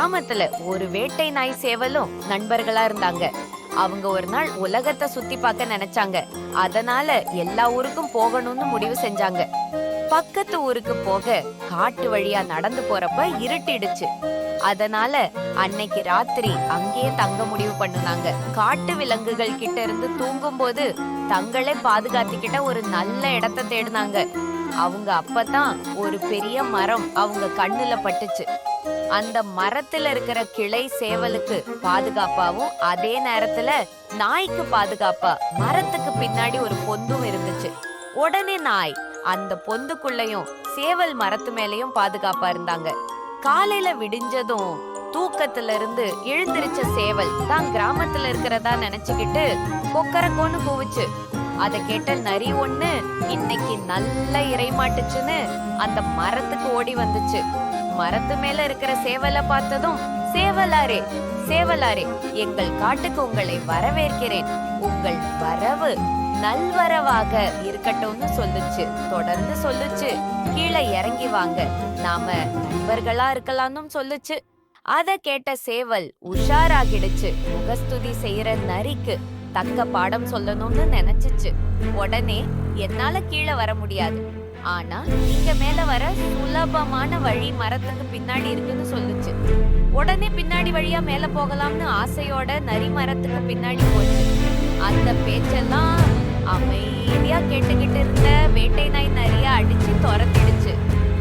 கிராமத்துல ஒரு வேட்டை நாய் சேவலும் நண்பர்களா இருந்தாங்க. அவங்க ஒரு நாள் உலகத்தை சுத்தி பார்க்க நினைச்சாங்க. அதனால எல்லா ஊருக்கும் போகணும்னு முடிவு செஞ்சாங்க. பக்கத்து ஊருக்கு போக காட்டு வழியா நடந்து போறப்ப இருட்டிடுச்சு. அதனால அன்னைக்கு ராத்திரி அங்கேயே தங்க முடிவு பண்ணுனாங்க. காட்டு விலங்குகள் கிட்ட இருந்து தூங்கும் போது தங்களே பாதுகாத்துக்கிட்ட ஒரு நல்ல இடத்த தேடினாங்க. அவங்க அப்பதான் ஒரு பெரிய மரம் அவங்க கண்ணுல பட்டுச்சு. அந்த மரத்துல இருக்கிற கிளை சேவலுக்கு பாதுகாப்பாவும் அதே நேரத்துல நாய்க்கு பாதுகாப்பா மரத்துக்கு பின்னாடி ஒரு பொந்தும் இருந்துச்சு. உடனே நாய் அந்த பொந்துக்குள்ளயும் சேவல் மரத்து மேலயும் பாதுகாப்பா இருந்தாங்க. காலையில விடிஞ்சதும் தூக்கத்துல இருந்து எழுந்திருச்ச சேவல் தான் கிராமத்துல இருக்கிறதா நினைச்சுக்கிட்டு கொக்கரக்கோன்னு கூவுச்சு. அத கேட்ட நரி ஒண்ணு இன்னைக்கு நல்ல இறைமாட்டுச்சுன்னு அந்த மரத்துக்கு ஓடி வந்துச்சு. மரத்து மேல இருக்கிற சேவலை பார்த்ததும் சேவலாரே சேவலாரே எங்கள் காட்டுக்கு உங்களை வரவேற்கிறேன். உங்கள் வரவு நல்வரவாக இருக்கட்டும்னு சொல்லுச்சு. தொடர்ந்து சொல்லுச்சு. கீழே இறங்கி வாங்க. நாம நண்பர்களா இருக்கலாம்னு சொல்லுச்சு. அத கேட்ட சேவல் உஷாராகிடுச்சு. முகஸ்துதி செய்யற நரிக்கு தக்க பாடம் சொல்லணும்னு நினைச்சுச்சு. உடனே என்னால கீழே வர முடியாது. ஆனா நீங்க மேல வர சுலபமான வழி மரத்துக்கு பின்னாடி இருக்குன்னு சொல்லுச்சு. உடனே பின்னாடி வழியா மேல போகலாம்னு ஆசையோட நரி மரத்துக்கு பின்னாடி போச்சு. அந்த பேச்செல்லாம் அமைதியா கேட்டுக்கிட்டு இருந்த வேட்டை நாய் நிறைய அடிச்சு துரத்திடுச்சு.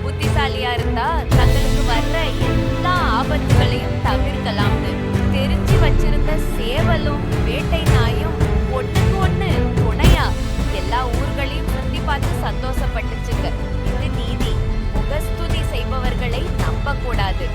புத்திசாலியா இருந்தா தங்களுக்கு வர்ற எல்லா ஆபத்துகளையும் தவிர்க்கலாம்னு தெரிஞ்சு வச்சிருந்த சேவலும் வேட்டை நாயும் ஒண்ணுக்கு ஒண்ணு துணையா எல்லா ஊர்களையும் பார்த்து சந்தோஷப்பட்டுச்சுங்க. இது நீதி. முகஸ்துதி செய்பவர்களை நம்பக்கூடாது.